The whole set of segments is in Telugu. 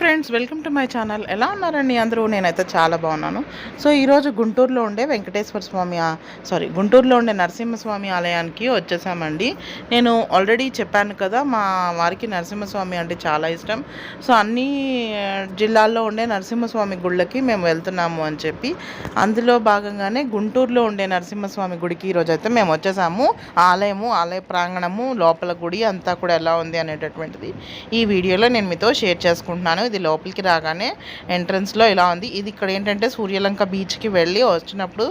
Friends welcome to my channel. ఎలా ఉన్నారండి అందరూ? నేనైతే చాలా బాగున్నాను. సో ఈరోజు గుంటూరులో ఉండే వెంకటేశ్వర స్వామి సారీ గుంటూరులో ఉండే నరసింహస్వామి ఆలయానికి వచ్చేసామండి. నేను ఆల్రెడీ చెప్పాను కదా మా వారికి నరసింహస్వామి అంటే చాలా ఇష్టం. సో అన్ని జిల్లాల్లో ఉండే నరసింహస్వామి గుళ్ళకి మేము వెళ్తున్నాము అని చెప్పి అందులో భాగంగానే గుంటూరులో ఉండే నరసింహస్వామి గుడికి ఈరోజు అయితే మేము వచ్చేసాము. ఆలయము ఆలయ ప్రాంగణము లోపల గుడి అంతా కూడా ఎలా ఉంది అనేటటువంటిది ఈ వీడియోలో నేను మీతో షేర్ చేసుకుంటున్నాను. ఇది లోపలికి రాగానే ఎంట్రన్స్లో ఇలా ఉంది. ఇది ఇక్కడ ఏంటంటే సూర్యలంక బీచ్కి వెళ్ళి వచ్చినప్పుడు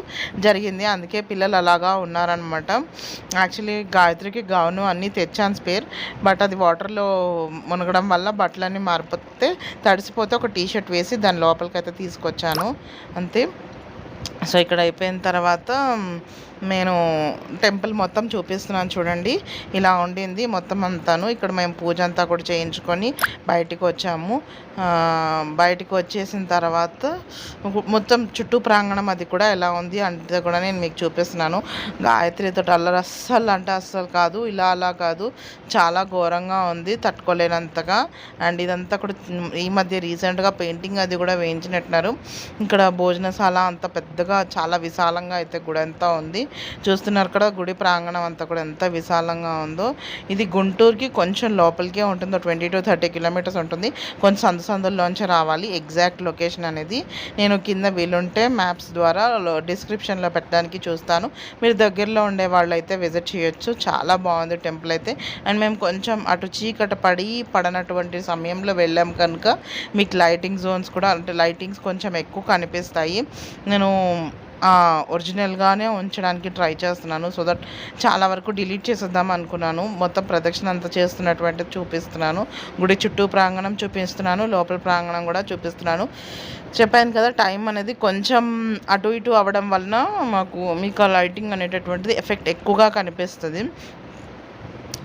జరిగింది. అందుకే పిల్లలు అలాగా ఉన్నారనమాట యాక్చువల్లీ గాయత్రికి గౌను అన్నీ తెచ్చాను స్పేర్. బట్ అది వాటర్లో మునగడం వల్ల బట్టలన్నీ మారిపోతే తడిసిపోతే ఒక టీ షర్ట్ వేసి దాని లోపలికి అయితే తీసుకొచ్చాను. అంతే. సో ఇక్కడ అయిపోయిన తర్వాత నేను టెంపుల్ మొత్తం చూపిస్తున్నాను చూడండి. ఇలా ఉండింది మొత్తం అంతాను. ఇక్కడ మేము పూజ అంతా కూడా చేయించుకొని బయటికి వచ్చాము. బయటికి వచ్చేసిన తర్వాత మొత్తం చుట్టూ ప్రాంగణం అది కూడా ఎలా ఉంది అంటే కూడా నేను మీకు చూపిస్తున్నాను. గాయత్రితో అల్లరి అస్సలు అంటే అస్సలు కాదు ఇలా అలా కాదు. చాలా ఘోరంగా ఉంది తట్టుకోలేనంతగా. అండ్ ఇదంతా కూడా ఈ మధ్య రీసెంట్గా పెయింటింగ్ అది కూడా వేయించినట్టున్నారు. ఇక్కడ భోజనశాల అంత పెద్దగా చాలా విశాలంగా అయితే గుడి అంతా ఉంది. చూస్తున్నారు కదా గుడి ప్రాంగణం అంతా కూడా ఎంత విశాలంగా ఉందో. ఇది గుంటూరుకి కొంచెం లోపలికే ఉంటుంది. ట్వంటీ టు థర్టీ కిలోమీటర్స్ ఉంటుంది. కొంచెం సందు సందుల్లోంచి రావాలి. ఎగ్జాక్ట్ లొకేషన్ అనేది నేను కింద వీలుంటే మ్యాప్స్ ద్వారా డిస్క్రిప్షన్లో పెట్టడానికి చూస్తాను. మీరు దగ్గరలో ఉండే వాళ్ళు అయితే విజిట్ చేయొచ్చు. చాలా బాగుంది టెంపుల్ అయితే. అండ్ మేము కొంచెం అటు చీకట పడి పడనటువంటి సమయంలో వెళ్ళాం కనుక మీకు లైటింగ్ జోన్స్ కూడా అంటే లైటింగ్స్ కొంచెం ఎక్కువ కనిపిస్తాయి. నేను ఒరిజినల్గానే ఉంచడానికి ట్రై చేస్తున్నాను. సో దట్ చాలా వరకు డిలీట్ చేసేద్దాం అనుకున్నాను. మొత్తం ప్రదక్షిణ అంతా చేస్తున్నటువంటి చూపిస్తున్నాను. గుడి చుట్టూ ప్రాంగణం చూపిస్తున్నాను. లోపల ప్రాంగణం కూడా చూపిస్తున్నాను. చెప్పాను కదా టైం అనేది కొంచెం అటు ఇటు అవ్వడం వలన మాకు మీకు లైటింగ్ అనేటటువంటిది ఎఫెక్ట్ ఎక్కువగా కనిపిస్తుంది.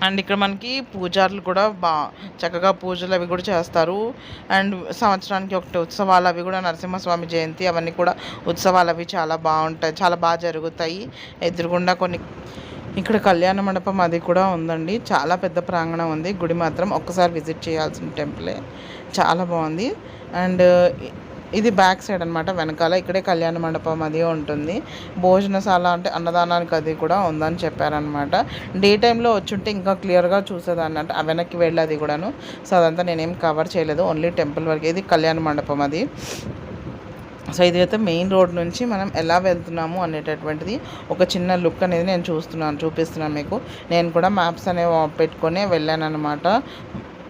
అండ్ ఇక్కడ మనకి పూజారులు కూడా బా చక్కగా పూజలు అవి కూడా చేస్తారు. అండ్ సంవత్సరానికి ఒకటి ఉత్సవాలు అవి కూడా నరసింహస్వామి జయంతి అవన్నీ కూడా ఉత్సవాలు అవి చాలా బాగుంటాయి చాలా బాగా జరుగుతాయి. ఎదురుగుండా కొన్ని ఇక్కడ కళ్యాణ మండపం అది కూడా ఉందండి. చాలా పెద్ద ప్రాంగణం ఉంది. గుడి మాత్రం ఒక్కసారి విజిట్ చేయాల్సిన టెంపులే. చాలా బాగుంది. అండ్ ఇది బ్యాక్ సైడ్ అనమాట వెనకాల ఇక్కడే కళ్యాణ మండపం అది ఉంటుంది. భోజనశాల అంటే అన్నదానానికి అది కూడా ఉందని చెప్పారనమాట డే టైంలో వచ్చుంటే ఇంకా క్లియర్గా చూసేదాన్ని. అంటే వెనక్కి వెళ్ళి అది కూడాను. సో అదంతా నేనేం కవర్ చేయలేదు. ఓన్లీ టెంపుల్ వరకు. ఇది కళ్యాణ మండపం అది. సో ఇదైతే మెయిన్ రోడ్ నుంచి మనం ఎలా వెళ్తున్నాము అనేటటువంటిది ఒక చిన్న లుక్ అనేది నేను చూస్తున్నాను చూపిస్తున్నాను మీకు. నేను కూడా మ్యాప్స్ అనేవి పెట్టుకొని వెళ్ళాను అనమాట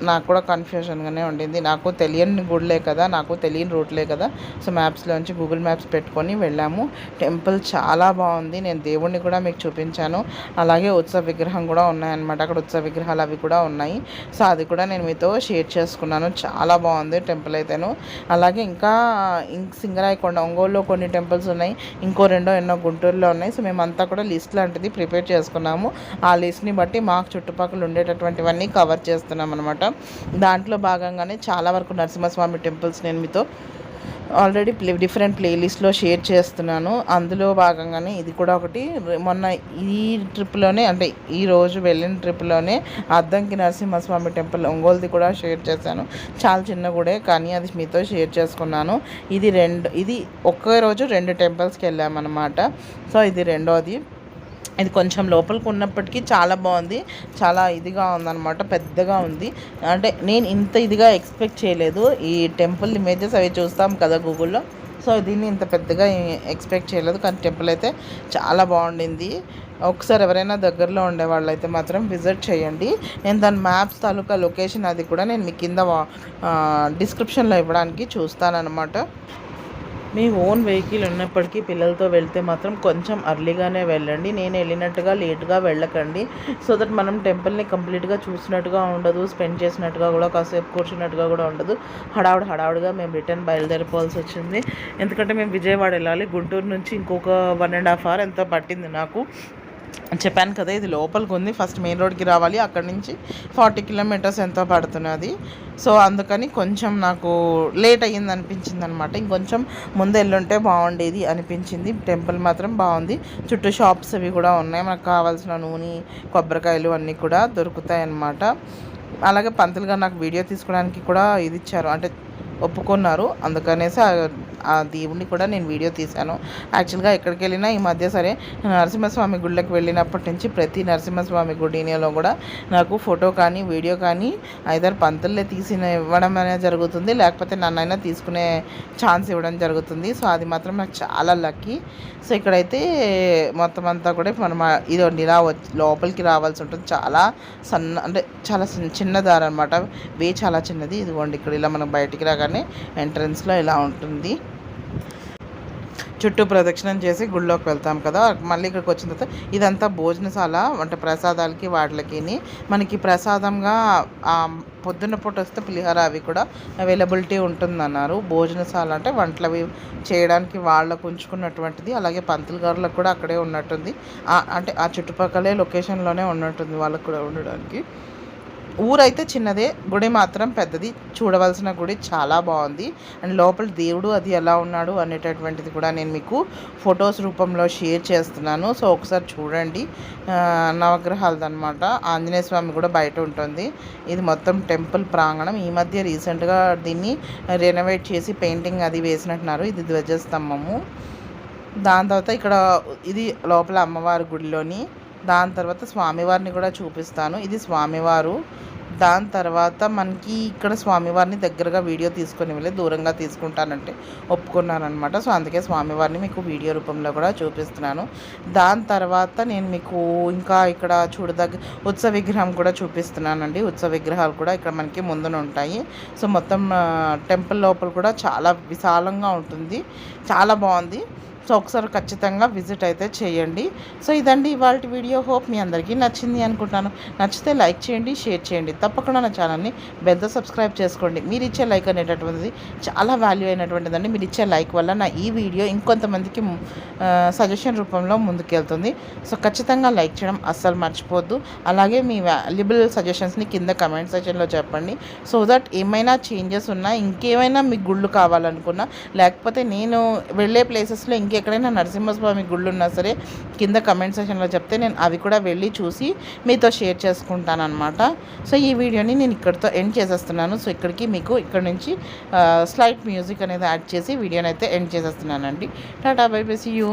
నాకు కూడా కన్ఫ్యూజన్గానే ఉండింది. నాకు తెలియని గుడిలే కదా నాకు తెలియని రూట్లే కదా. సో మ్యాప్స్లోంచి గూగుల్ మ్యాప్స్ పెట్టుకొని వెళ్ళాము. టెంపుల్ చాలా బాగుంది. నేను దేవుణ్ణి కూడా మీకు చూపించాను. అలాగే ఉత్సవ విగ్రహం కూడా ఉన్నాయన్నమాట. అక్కడ ఉత్సవ విగ్రహాలు అవి కూడా ఉన్నాయి. సో అది కూడా నేను మీతో షేర్ చేసుకున్నాను. చాలా బాగుంది టెంపుల్ అయితేను. అలాగే ఇంకా సింగరాయకొండ ఒంగోలులో కొన్ని టెంపుల్స్ ఉన్నాయి. ఇంకో రెండో ఎన్నో గుంటూరులో ఉన్నాయి. సో మేమంతా కూడా లిస్ట్ లాంటిది ప్రిపేర్ చేసుకున్నాము. ఆ లిస్ట్ని బట్టి మాకు చుట్టుపక్కల ఉండేటటువంటివన్నీ కవర్ చేస్తున్నాం అనమాట దాంట్లో భాగంగానే చాలా వరకు నరసింహస్వామి టెంపుల్స్ నేను మీతో ఆల్రెడీ ప్లే డిఫరెంట్ ప్లేలిస్ట్లో షేర్ చేస్తున్నాను. అందులో భాగంగానే ఇది కూడా ఒకటి. మొన్న ఈ ట్రిప్లోనే అంటే ఈ రోజు వెళ్ళిన ట్రిప్లోనే అద్దంకి నరసింహస్వామి టెంపుల్ ఒంగోలుది కూడా షేర్ చేశాను. చాలా చిన్న గుడే కానీ అది మీతో షేర్ చేసుకున్నాను. ఇది రెండు ఇది ఒకే రోజు రెండు టెంపుల్స్కి వెళ్ళామన్నమాట. సో ఇది రెండోది. ఇది కొంచెం లోపలికి ఉన్నప్పటికీ చాలా బాగుంది. చాలా ఇదిగా ఉందన్నమాట పెద్దగా ఉంది. అంటే నేను ఇంత ఇదిగా ఎక్స్పెక్ట్ చేయలేదు. ఈ టెంపుల్ ఇమేజెస్ అవి చూస్తాం కదా గూగుల్లో. సో దీన్ని ఇంత పెద్దగా ఎక్స్పెక్ట్ చేయలేదు. కానీ టెంపుల్ అయితే చాలా బాగుండింది. ఒకసారి ఎవరైనా దగ్గరలో ఉండే వాళ్ళైతే మాత్రం విజిట్ చేయండి. నేను దాని మ్యాప్స్ తాలూకా లొకేషన్ అది కూడా నేను మీ కింద డిస్క్రిప్షన్లో ఇవ్వడానికి చూస్తానన్నమాట. మీ ఓన్ వెహికల్ ఉన్నప్పటికీ పిల్లలతో వెళ్తే మాత్రం కొంచెం అర్లీగానే వెళ్ళండి. నేను వెళ్ళినట్టుగా లేట్గా వెళ్ళకండి. సో దట్ మనం టెంపుల్ని కంప్లీట్గా చూసినట్టుగా ఉండదు స్పెండ్ చేసినట్టుగా కూడా కాసేపు కూర్చున్నట్టుగా కూడా ఉండదు. హడావుడు హడావుడిగా మేము రిటర్న్ బయలుదేరిపోవాల్సి వచ్చింది. ఎందుకంటే మేము విజయవాడ వెళ్ళాలి. గుంటూరు నుంచి ఇంకొక వన్ అండ్ హాఫ్ అవర్ ఎంతో పట్టింది నాకు. చెప్పాను కదా ఇది లోపలికి ఉంది. ఫస్ట్ మెయిన్ రోడ్కి రావాలి. అక్కడ నుంచి ఫార్టీ కిలోమీటర్స్ ఎంతో పడుతున్నది. సో అందుకని కొంచెం నాకు లేట్ అయ్యింది అనిపించింది అనమాట ఇంకొంచెం ముందు వెళ్ళుంటే బాగుండేది అనిపించింది. టెంపుల్ మాత్రం బాగుంది. చుట్టూ షాప్స్ అవి కూడా ఉన్నాయి. మనకు కావాల్సిన నూనె కొబ్బరికాయలు అన్నీ కూడా దొరుకుతాయి అన్నమాట అలాగే పంతులుగా నాకు వీడియో తీసుకోవడానికి కూడా ఇది ఇచ్చారు. అంటే ఒప్పుకున్నారు. అందుకనేసి ఆ- ఆ దేవుణ్ణి కూడా నేను వీడియో తీశాను. యాక్చువల్గా ఎక్కడికి వెళ్ళినా ఈ మధ్య సరే నరసింహస్వామి గుళ్ళకి వెళ్ళినప్పటి నుంచి ప్రతి నరసింహస్వామి గుడిలో కూడా నాకు ఫోటో కానీ వీడియో కానీ ఐదారు పంతుల్లే తీసిన ఇవ్వడం అనేది జరుగుతుంది. లేకపోతే నన్నైనా తీసుకునే ఛాన్స్ ఇవ్వడం జరుగుతుంది. సో అది మాత్రం నాకు చాలా లక్కీ. సో ఇక్కడైతే మొత్తం అంతా కూడా మనం ఇదండి ఇలా వచ్చి లోపలికి రావాల్సి ఉంటుంది. చాలా సన్న అంటే చాలా చిన్న- దారి అనమాట వే చాలా చిన్నది. ఇదిగోండి ఇక్కడ ఇలా మనం బయటికి రాగానే ఎంట్రన్స్లో ఇలా ఉంటుంది. చుట్టూ ప్రదక్షిణం చేసి గుళ్ళోకి వెళ్తాం కదా. మళ్ళీ ఇక్కడికి వచ్చిన తర్వాత ఇదంతా భోజనశాల అంటే ప్రసాదాలకి వాటికి మనకి ప్రసాదంగా పొద్దున్న పూట వస్తే పులిహోర అవి కూడా అవైలబిలిటీ ఉంటుందన్నారు. భోజనశాల అంటే వంటలు అవి చేయడానికి వాళ్ళకు ఉంచుకున్నటువంటిది. అలాగే పంతులు గారులకు కూడా అక్కడే ఉన్నట్టుంది. అంటే ఆ చుట్టుపక్కలే లొకేషన్లోనే ఉన్నట్టుంది వాళ్ళకు కూడా ఉండడానికి. ఊరైతే చిన్నదే గుడి మాత్రం పెద్దది. చూడవలసిన గుడి చాలా బాగుంది. అండ్ లోపల దేవుడు అది ఎలా ఉన్నాడు అనేటటువంటిది కూడా నేను మీకు ఫొటోస్ రూపంలో షేర్ చేస్తున్నాను. సో ఒకసారి చూడండి. ఆ, నవగ్రహాలది అనమాట ఆంజనేయ స్వామి కూడా బయట ఉంటుంది. ఇది మొత్తం టెంపుల్ ప్రాంగణం. ఈ మధ్య రీసెంట్గా దీన్ని రెనోవేట్ చేసి పెయింటింగ్ అది వేసినట్టున్నారు. ఇది ధ్వజస్తంభము. దాని తర్వాత ఇక్కడ ఇది లోపల అమ్మవారి గుడిలోని దాని తర్వాత స్వామివారిని కూడా చూపిస్తాను. ఇది స్వామివారు. దాని తర్వాత మనకి ఇక్కడ స్వామివారిని దగ్గరగా వీడియో తీసుకొని వెళ్ళి దూరంగా తీసుకుంటానంటే ఒప్పుకున్నారనమాట సో అందుకే స్వామివారిని మీకు వీడియో రూపంలో కూడా చూపిస్తున్నాను. దాని తర్వాత నేను మీకు ఇంకా ఇక్కడ చూడదగ్గ ఉత్సవ విగ్రహం కూడా చూపిస్తున్నానండి. ఉత్సవ విగ్రహాలు కూడా ఇక్కడ మనకి ముందున ఉంటాయి. సో మొత్తం టెంపుల్ లోపల కూడా చాలా విశాలంగా ఉంటుంది. చాలా బాగుంది. సో ఒకసారి ఖచ్చితంగా విజిట్ అయితే చేయండి. సో ఇదండి ఇవాళ వీడియో. హోప్ మీ అందరికీ నచ్చింది అనుకుంటున్నాను. నచ్చితే లైక్ చేయండి షేర్ చేయండి. తప్పకుండా నా ఛానల్ని పెద్ద సబ్స్క్రైబ్ చేసుకోండి. మీరు ఇచ్చే లైక్ అనేటటువంటిది చాలా వాల్యూ అయినటువంటిదండి. మీరు ఇచ్చే లైక్ వల్ల నా ఈ వీడియో ఇంకొంతమందికి సజెషన్ రూపంలో ముందుకెళ్తుంది. సో ఖచ్చితంగా లైక్ చేయడం అస్సలు మర్చిపోవద్దు అలాగే మీ వాల్యుబుల్ సజెషన్స్ని కింద కమెంట్ సెక్షన్లో చెప్పండి. సో దట్ ఏమైనా చేంజెస్ ఉన్నా ఇంకేమైనా మీకు గుళ్ళు కావాలనుకున్నా లేకపోతే నేను వెళ్ళే ప్లేసెస్లో ఇంకే ఇంకెక్కడైనా నరసింహస్వామి గుళ్ళు ఉన్నా సరే కింద కమెంట్ సెక్షన్లో చెప్తే నేను అవి కూడా వెళ్ళి చూసి మీతో షేర్ చేసుకుంటాను అనమాట సో ఈ వీడియోని నేను ఇక్కడితో ఎండ్ చేసేస్తున్నాను. సో ఇక్కడికి మీకు ఇక్కడ నుంచి స్లైట్ మ్యూజిక్ అనేది యాడ్ చేసి వీడియోని అయితే end చేసేస్తున్నానండి. Tata bye bye see you.